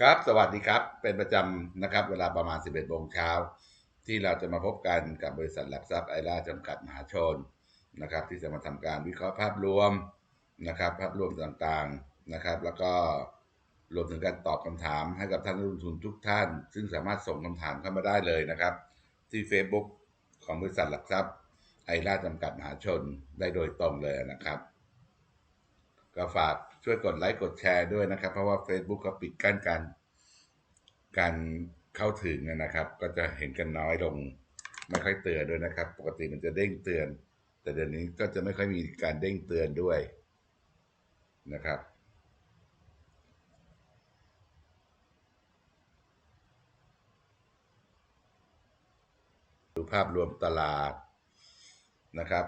ครับ สวัสดีครับ เป็นประจำนะครับ เวลาประมาณ 11โมงเช้า ที่เราจะมาพบกันกับบริษัทหลักทรัพย์ไอราจำกัดมหาชนนะครับ ที่จะมาทำการวิเคราะห์ภาพรวมนะครับ ภาพรวมต่างๆนะครับ แล้วก็รวมถึงการตอบคำถามให้กับท่านนักลงทุนทุกท่าน ซึ่งสามารถส่งคำถามเข้ามาได้เลยนะครับ ที่ Facebook ของบริษัทหลักทรัพย์ไอราจำกัดมหาชนได้โดยตรงเลยนะครับ ก็ฝาก ช่วยกดไลค์กดแชร์ด้วยนะครับ เพราะว่า Facebook เขาปิดกั้นการการเข้าถึงนะครับ ก็จะเห็นกันน้อยลง ไม่ค่อยเตือนด้วยนะครับ ปกติมันจะเด้งเตือน แต่เดี๋ยวนี้ก็จะไม่ค่อยมีการเด้งเตือนด้วยนะครับดูภาพรวมตลาดนะครับ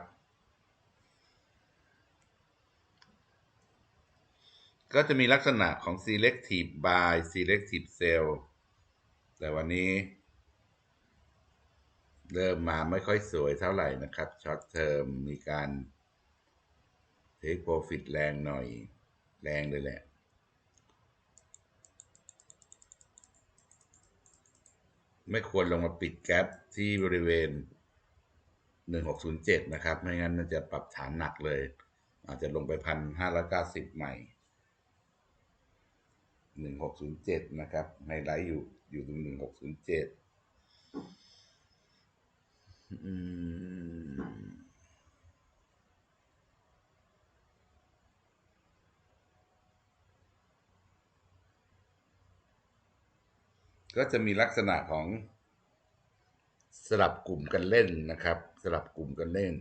ก็จะมีลักษณะของ selective buy selective sell แต่วันนี้ เริ่มมาไม่ค่อยสวยเท่าไหร่นะครับช็อตเทอมมีการเทคโปรฟิตแรงหน่อย แรงเลยแหละไม่ควรลงมาปิดแกลบที่บริเวณ 1607 นะครับ ไม่งั้นมันจะปรับฐานหนักเลย อาจจะลงไปพันห้า ร้อยเก้าสิบใหม่1607นะครับไฮไลท์อยู่อยู่ตรง1607อืมก็จะมีลักษณะของสลับกลุ่มกันเล่นนะครับ สลับกลุ่มกันเล่น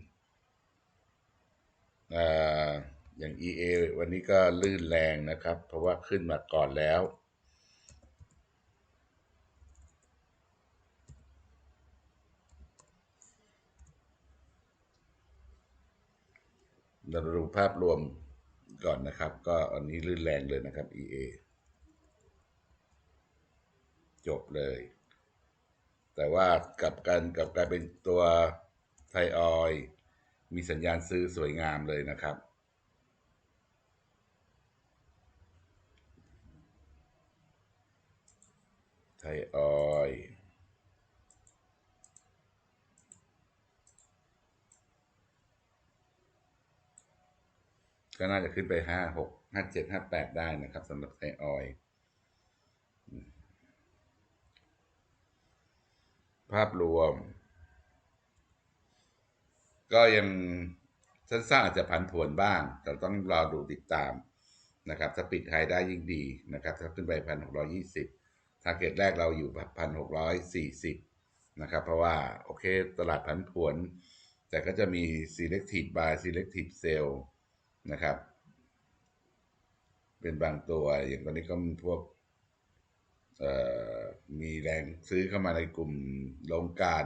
อ่า อย่าง EA วันนี้ก็ลื่นแรงนะครับ เพราะว่าขึ้นมาก่อนแล้ว เราดูภาพรวมก่อนนะครับ ก็อันนี้ลื่นแรงเลยนะครับ EA จบเลย แต่ว่ากับการกับการเป็นตัวไทยออย มีสัญญาณซื้อสวยงามเลยนะครับ ไทออยก็น่าจะขึ้นไปห้าหกห้าเจ็ดห้าแปดได้นะครับสำหรับไทออยภาพรวม ก็ยังสั้นๆอาจจะผันผวนบ้าง แต่ต้องรอดูติดตามนะครับ ถ้าปิดไฮได้ยิ่งดีนะครับ ถ้าขึ้นไปพันหกร้อยี่สิบ ทาร์เก็ตแรกเราอยู่พันหกร้อยสี่สิบนะครับ เพราะว่า โอเค ตลาดผันผวน แต่ก็จะมี selective buy selective sell นะครับ เป็นบางตัวอย่างตอนนี้ก็มีพวกมีแรงซื้อเข้ามาในกลุ่มโรงการ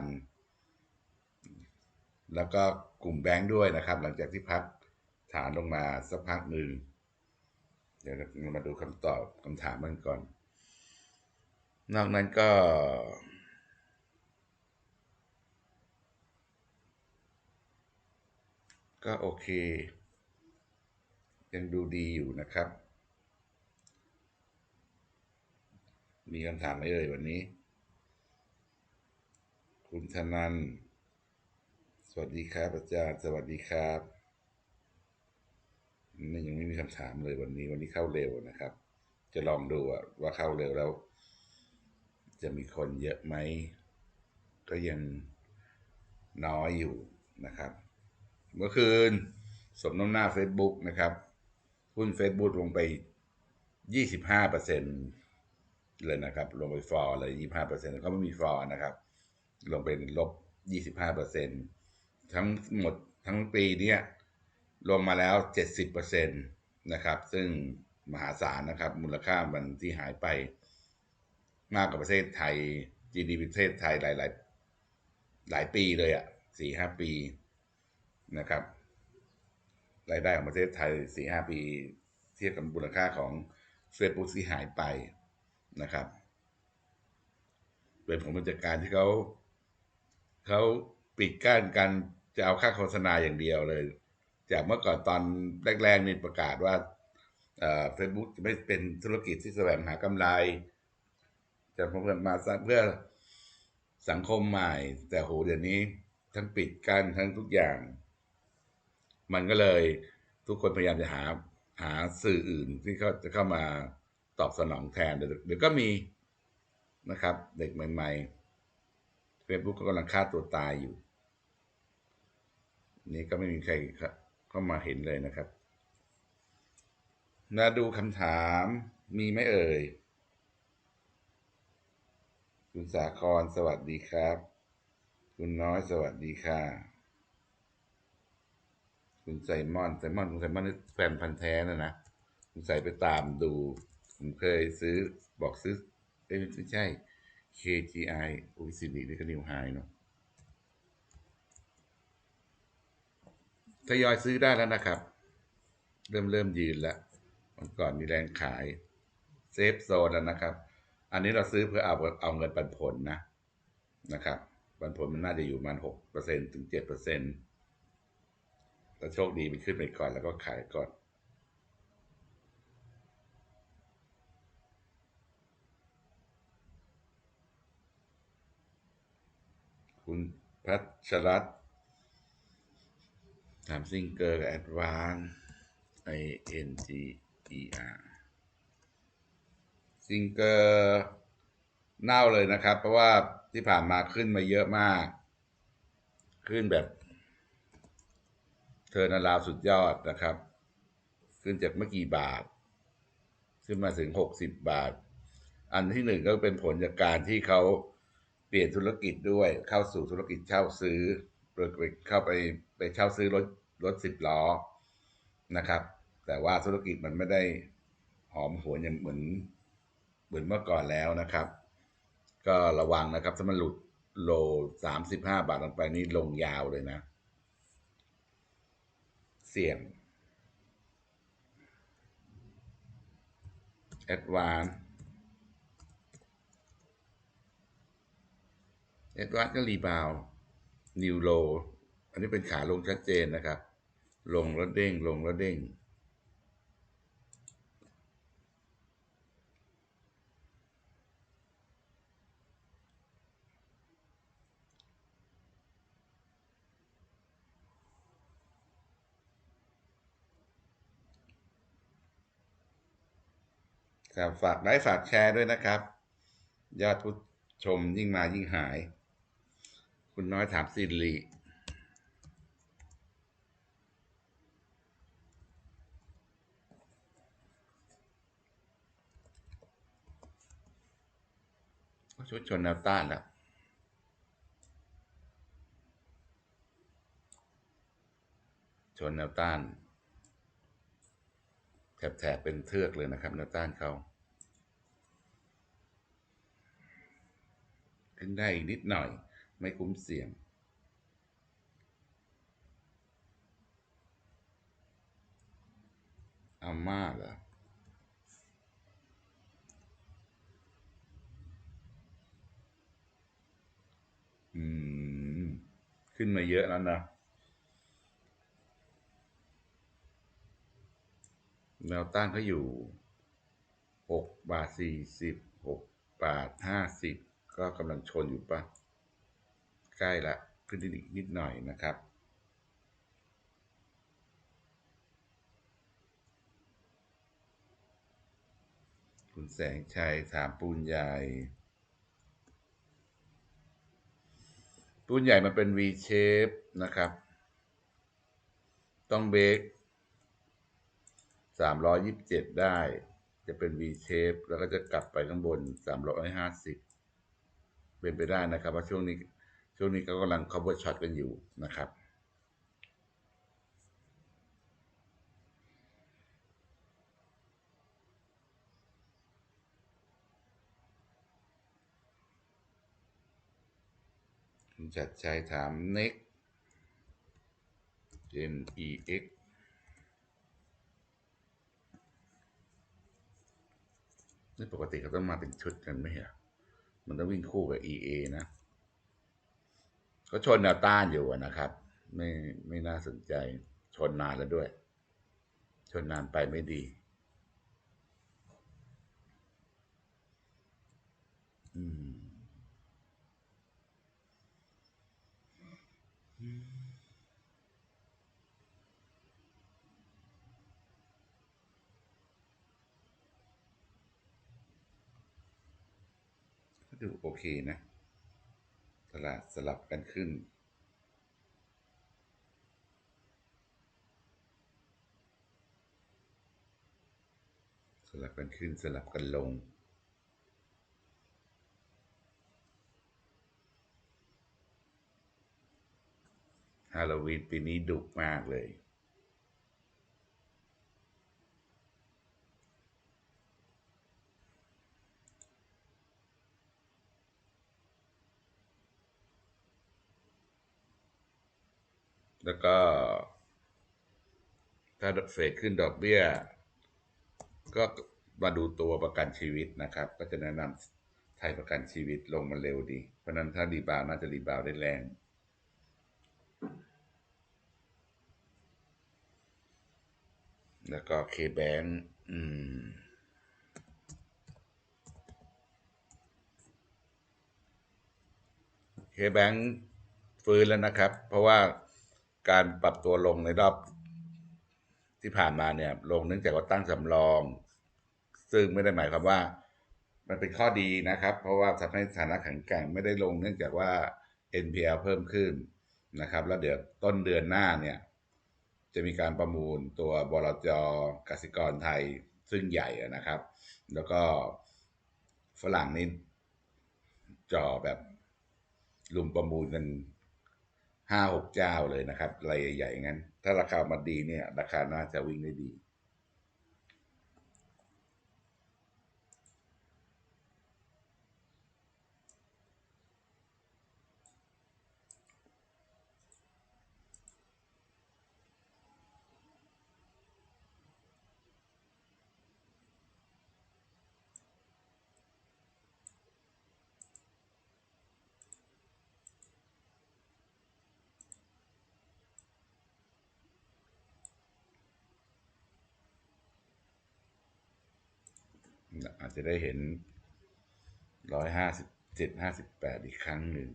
แล้วก็กลุ่มแบงค์ด้วยนะครับ หลังจากที่พักฐานลงมาสักพักหนึ่งเดี๋ยวเรามาดูคำตอบคำถามมันก่อน นอกนั้นก็ก็โอเค ยังดูดีอยู่นะครับ มีคำถามไหมเอ่ยวันนี้ คุณธนัน สวัสดีครับอาจารย์สวัสดีครับนี่ยังไม่มีคำถามเลยวันนี้วันนี้เข้าเร็วนะครับ จะลองดูว่าเข้าเร็วแล้ว จะมีคนเยอะไหม ก็ยังน้อยอยู่นะครับ เมื่อคืนสมน้ำหน้า Facebook นะครับ หุ้น Facebook ลงไป 25%เลยนะครับ ลงไปฟอร์เลย25%เขาไม่มีฟอร์นะครับ ลงเป็นลบ 25%ทั้งหมดทั้งปีเนี้ยรวมมาแล้ว 70%นะครับ ซึ่งมหาศาลนะครับ มูลค่ามันที่หายไป มากกว่าประเทศไทย GDP ประเทศไทยหลายหลายหลายปีเลยอะ่ะสี่ห้าปีนะครับรายได้ของประเทศไทยสี่ห้าปี เทียบกับมูลค่าของเฟซบุ๊กที่หายไปนะครับเป็นผลมาจากการที่เขาเขาปิดกั้นการจะเอาค่าโฆษณาอย่างเดียวเลย จากเมื่อก่อนตอนแรกๆนี่ประกาศว่าเฟซบุ๊กจะไม่เป็นธุรกิจที่แสวงหากำไร จะเพื่อมาสร้างเพื่อสังคมใหม่ แต่โหเดี๋ยวนี้ทั้งปิดกั้นทั้งทุกอย่าง มันก็เลยทุกคนพยายามจะหาหาสื่ออื่นที่เขาจะเข้ามาตอบสนองแทนเดี๋ยวเดี๋ยวก็มีนะครับ เด็กใหม่ๆเฟซบุ๊กก็กำลังฆ่าตัวตายอยู่ นี่ก็ไม่มีใครเข้ามาเห็นเลยนะครับมาดูคำถามมีไหมเอ่ย คุณสาครสวัสดีครับ คุณน้อยสวัสดีค่ะ คุณไซมอนไซมอนคุณไซมอนนี่แฟนพันธ์แท้นะนะคุณใส่ไปตามดู ผมเคยซื้อบอกซื้อเอ้ยไม่ใช่ KGI โอ้ยสิรินี่ก็นิวไฮเนาะทยอยซื้อได้แล้วนะครับ เริ่มเริ่มยืนแล้วมันก่อนมีแรงขาย เซฟโซนแล้วนะครับ อันนี้เราซื้อเพื่อเอาเอาเงินปันผลนะนะครับปันผลมันน่าจะอยู่ประมาณหกเปอร์เซ็นถึงเจ็ดเปอร์เซ็นต์ถ้าโชคดีมันขึ้นไปก่อนแล้วก็ขายก่อนคุณพัชรัตน์ทำซิงเกอร์กับแอดวาน I N G E R ซิงเกอร์เน่าเลยนะครับ เพราะว่าที่ผ่านมาขึ้นมาเยอะมาก ขึ้นแบบเทอร์นาราวสุดยอดนะครับ ขึ้นจากเมื่อกี่บาท ขึ้นมาถึงหกสิบบาท อันที่หนึ่งก็เป็นผลจากการที่เขาเปลี่ยนธุรกิจด้วยเข้าสู่ธุรกิจเช่าซื้อไปเข้าไปไปเช่าซื้อรถรถสิบล้อนะครับ แต่ว่าธุรกิจมันไม่ได้หอมหวนอย่างเหมือน เหมือนเมื่อก่อนแล้วนะครับ ก็ระวังนะครับ ถ้ามันหลุดโลสามสิบห้าบาทลงไปนี่ลงยาวเลยนะ เสี่ยงแอดวานแอดวานก็รีบาวนิวโล อันนี้เป็นขาลงชัดเจนนะครับ ลงแล้วเด้ง ลงแล้วเด้ง ครับฝากไลค์ฝากแชร์ด้วยนะครับ ยอดผู้ชมยิ่งมายิ่งหาย คุณน้อยถามสิริชุดชนแนวต้านแล้วชนแนวต้านแถบๆเป็นเทือกเลยนะครับแนวต้านเขา ขึ้นได้อีกนิดหน่อย ไม่คุ้มเสี่ยง อาม่าเหรออืม ขึ้นมาเยอะแล้วนะแนวต้านเขาอยู่หกบาทสี่สิบหกบาทห้าสิบ ก็กำลังชนอยู่ปะใกล้ละขึ้นอีกนิดหน่อยนะครับ คุณแสงชัยถามปูนใหญ่ ปูนใหญ่มันเป็น V shape นะครับ ต้องเบรก327 ได้ จะเป็น V shape แล้วก็จะกลับไปข้างบน 350 เป็นไปได้นะครับว่าช่วงนี้ช่วงนี้ก็กำลัง cover shot กันอยู่นะครับคุณจัดชัยถาม next N E X นี่ปกติเขาต้องมาเป็นชุดกันไหมเหรอ มันต้องวิ่งคู่กับ EA นะ ก็ชนแนวต้านอยู่นะครับ ไม่ไม่น่าสนใจชนนานแล้วด้วย ชนนานไปไม่ดี อืม ดูโอเคนะตลาดสลับกันขึ้น สลับกันขึ้นสลับกันลงฮาโลวีนปีนี้ดุมากเลย แล้วก็ ถ้าเฟดขึ้นดอกเบี้ย ก็มาดูตัวประกันชีวิตนะครับ ก็จะแนะนำไทยประกันชีวิตลงมาเร็วดี เพราะนั้นถ้ารีบาวน่าจะรีบาวได้แรงแล้วก็เคแบงอืม เคแบงฟื้นแล้วนะครับ เพราะว่า การปรับตัวลงในรอบที่ผ่านมาเนี่ย ลงเนื่องจากว่าตั้งสำรอง ซึ่งไม่ได้หมายความว่า มันเป็นข้อดีนะครับ เพราะว่าทำให้สถานะแข็งแกร่งไม่ได้ลงเนื่องจากว่า NPL เพิ่มขึ้นนะครับ แล้วเดี๋ยวต้นเดือนหน้าเนี่ย จะมีการประมูลตัวบลจกสิกรไทยซึ่งใหญ่นะครับ แล้วก็ฝรั่งนี่จ่อแบบลุมประมูลกัน ห้าหกเจ้าเลยนะครับรายใหญ่ๆงั้น ถ้าราคามาดีเนี่ย ราคาน่าจะวิ่งได้ดี อาจจะได้เห็นร้อยห้าสิบเจ็ดห้าสิบแปดอีกครั้งหนึ่ง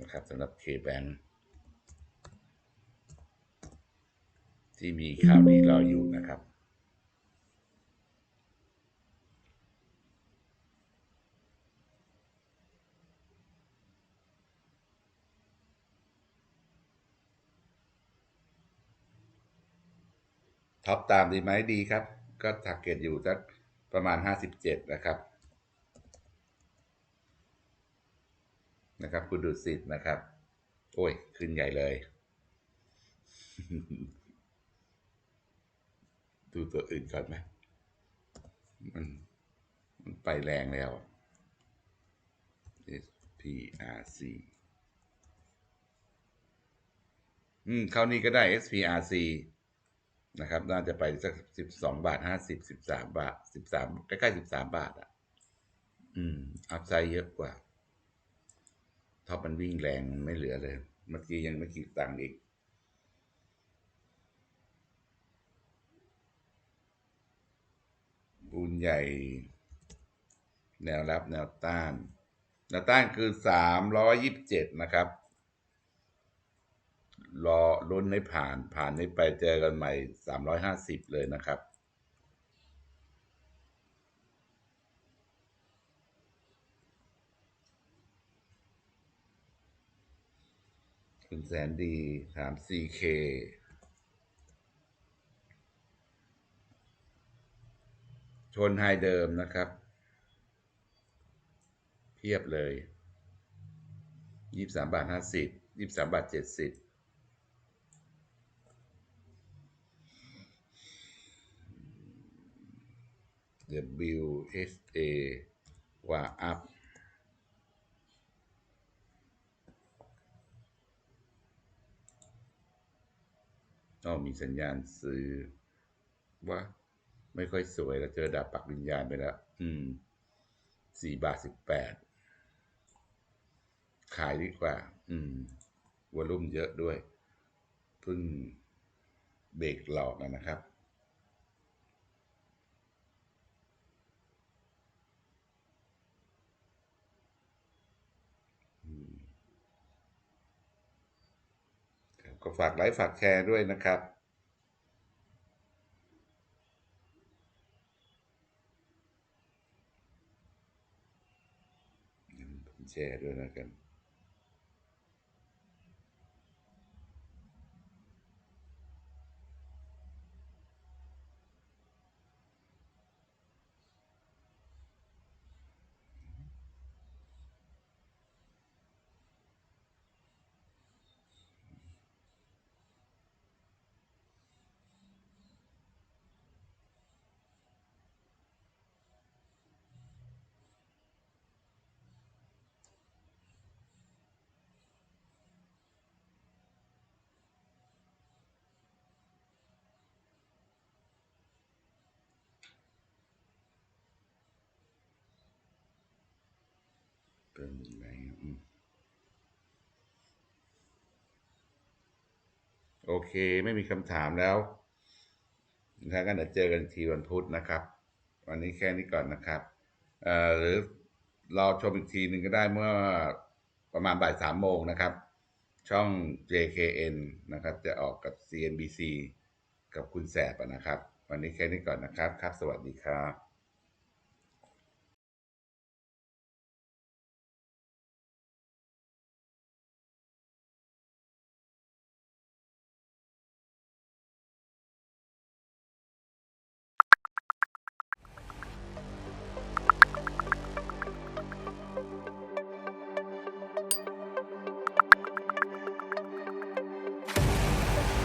นะครับสำหรับเคแบงที่มีข่าวดีรออยู่นะครับท็อปตามดีไหมดีครับ ก็ถักเก็ตอยู่สัก ประมาณห้าสิบเจ็ดนะครับ นะครับ คุณดุสิตนะครับ โอ้ย ขึ้นใหญ่เลย ดูตัวอื่นก่อนไหมมันมันไปแรงแล้ว SPRC อืม เข้านี้ก็ได้ SPRC นะครับ น่าจะไปสักสิบสองบาทห้าสิบสิบสามบาทสิบสามใกล้ๆสิบสามบาทอะ อืม อัพไซด์เยอะกว่าท็อปมันวิ่งแรงไม่เหลือเลย เมื่อกี้ยังไม่กี่ตังค์อีกบูนใหญ่ แนวรับแนวต้าน แนวต้านคือสามร้อยยิบเจ็ดนะครับ รอรุ่นให้ผ่านผ่านนี้ไปเจอกันใหม่สามร้อยห้าสิบเลยนะครับคุณแสนดีถามซีเคชนไฮเดิมนะครับ เพียบเลยยี่23 บาทห้าสิบยี่สามบาทเจ็ดสิบ WSA ว่าอัพก็มีสัญญาณซื้อว่าไม่ค่อยสวยแล้วเจอดาบปักวิญญาณไปแล้ว อืมสี่บาทสิบแปด ขายดีกว่า อืมวอลุ่มเยอะด้วย เพิ่งเบรกหลอกนะครับ ก็ฝากไลค์ฝากแชร์ด้วยนะครับแชร์ด้วยนะกัน เป็นยังไงอืมโอเค ไม่มีคำถามแล้วถ้ากันเดี๋ยวเจอกันทีวันพุธนะครับ วันนี้แค่นี้ก่อนนะครับเอ่อหรือเรอชมอีกทีหนึ่งก็ได้เมื่อประมาณบ่ายสามโมงนะครับ ช่อง JKN นะครับ จะออกกับ CNBC กับคุณแสบนะครับ วันนี้แค่นี้ก่อนนะครับ ครับ สวัสดีครับ